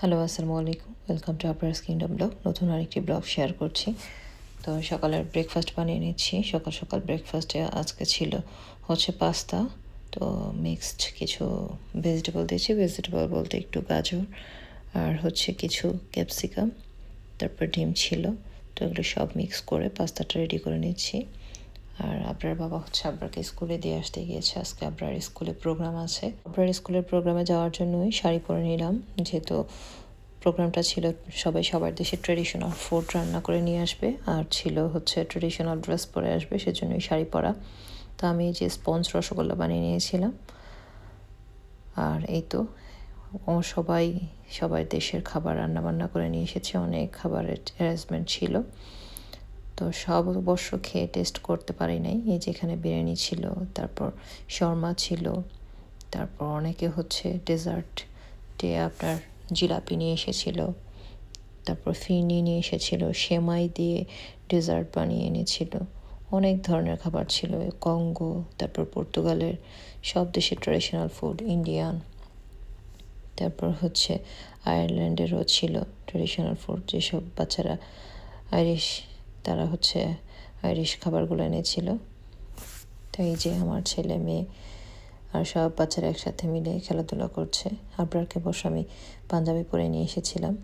Hello আসসালামু আলাইকুম welcome to আপার্স কিংডম ব্লগ নতুন আরেকটি ব্লগ শেয়ার করছি। তো সকালের ব্রেকফাস্ট বানিয়ে নিচ্ছি। সকাল সকাল ব্রেকফাস্টে আজকে ছিল হচ্ছে পাস্তা তো মিক্সড কিছু ভেজিটেবল দিয়েছি। ভেজিটেবল বলতে একটু গাজর আর হচ্ছে কিছু ক্যাপসিকাম তারপর ডিম ছিল। তো এগুলো সব মিক্স করে পাস্তাটা রেডি করে নিচ্ছি। আর আপনার বাবা হচ্ছে আপনাকে স্কুলে দিয়ে আসতে গিয়েছে। আজকে আপনার স্কুলে প্রোগ্রাম আছে। আপনার স্কুলের প্রোগ্রামে যাওয়ার জন্যই শাড়ি পরে নিলাম। যেহেতু প্রোগ্রামটা ছিল সবাই সবার দেশের ট্রেডিশনাল ফুড রান্না করে নিয়ে আসবে। আর ছিল হচ্ছে ট্রেডিশনাল ড্রেস পরে আসবে, সেজন্যই শাড়ি পরা। তো আমি যে স্পঞ্জ রসগোল্লা বানিয়ে নিয়েছিলাম। আর এই তো, ও সবাই সবাই দেশের খাবার রান্না বান্না করে নিয়ে এসেছে। অনেক খাবারের অ্যারেঞ্জমেন্ট ছিল। তো সব অবশ্য খেয়ে টেস্ট করতে পারি নাই। এই যেখানে বিরিয়ানি ছিল, তারপর শর্মা ছিল, তারপর অনেকে হচ্ছে ডেজার্ট আপনার জিলাপি নিয়ে এসেছিল, তারপর ফিরনি নিয়ে এসেছিল, সেমাই দিয়ে ডেজার্ট বানিয়ে এনেছিল। অনেক ধরনের খাবার ছিল, কঙ্গো, তারপর পর্তুগালের সব দেশের ট্রেডিশনাল ফুড ইন্ডিয়ান তারপর হচ্ছে আয়ারল্যান্ডেরও ছিল ট্রেডিশনাল ফুড যেসব বাচ্চারা আইরিশ তারা হচ্ছে আইরিশ খাবারগুলো এনেছিল। তো এই যে আমার ছেলে মেয়ে আর সব বাচ্চারা একসাথে মিলে খেলাধুলা করছে। আবরারকে বসে আমি পাঞ্জাবি পরে নিয়ে এসেছিলাম।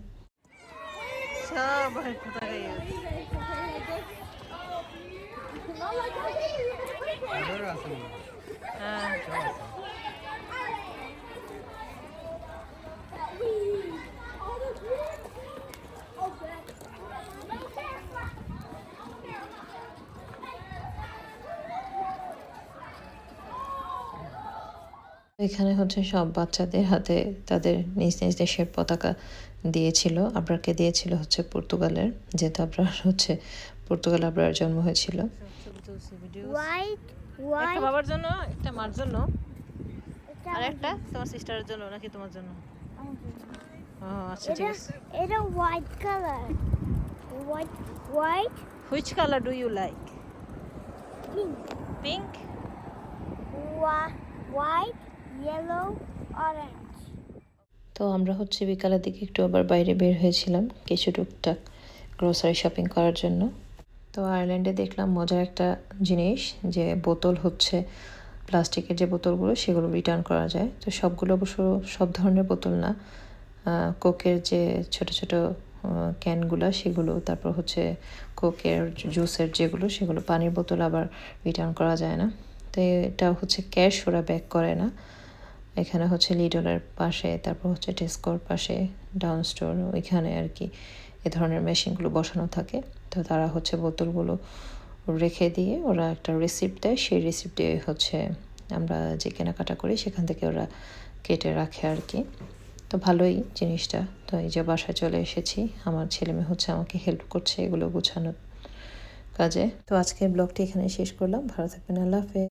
এখানে হচ্ছে সব বাচ্চাদের হাতে তাদের নিজ নিজ দেশের পতাকা দিয়েছিল। আবরারকে দিয়েছিল হচ্ছে পর্তুগালের যেহেতু আবরার হচ্ছে পর্তুগাল আবরার জন্ম হয়েছিল। White, একটা বাবার জন্য একটা মার জন্য। আর একটা তোমার সিস্টারের জন্য নাকি তোমার জন্য? ও আচ্ছা ঠিক এটা আছে। এটা white color. White, white, which colour do you like pink, pink Whi- তো আমরা হচ্ছে বিকালের দিকে একটু আবার বাইরে বের হয়েছিলাম কিছু টুকটাক গ্রোসারি শপিং করার জন্য। তো আয়ারল্যান্ডে দেখলাম মজার একটা জিনিস যে বোতল হচ্ছে, প্লাস্টিকের যে বোতলগুলো সেগুলো রিটার্ন করা যায়। তো সবগুলো অবশ্য সব ধরনের বোতল না কোকের যে ছোট ছোট ক্যানগুলো সেগুলো, তারপর হচ্ছে কোকের জুসের যেগুলো সেগুলো পানির বোতল আবার রিটার্ন করা যায় না। তো এটা হচ্ছে ক্যাশ, ওরা ব্যাক করে না। এখানে হচ্ছে লিডলের পাশে, তারপর হচ্ছে টেস্কোর পাশে ডাউন স্টোর ওইখানে আর কি এ ধরনের মেশিনগুলো বসানো থাকে। তো তারা হচ্ছে বোতলগুলো রেখে দিয়ে ওরা একটা রিসিপ্ট দেয়। সেই রিসিপ্টে হচ্ছে আমরা যে কেনাকাটা করি, সেখান থেকে ওরা কেটে রাখে আর কি। তো ভালোই জিনিসটা। তো এই যে বাসায় চলে এসেছি, আমার ছেলে মেয়ে হচ্ছে আমাকে হেল্প করছে এগুলো গুছানোর কাজে। তো আজকের ব্লগটি এখানে শেষ করলাম। ভালো থাকবেন, আল্লাহ হাফেজ।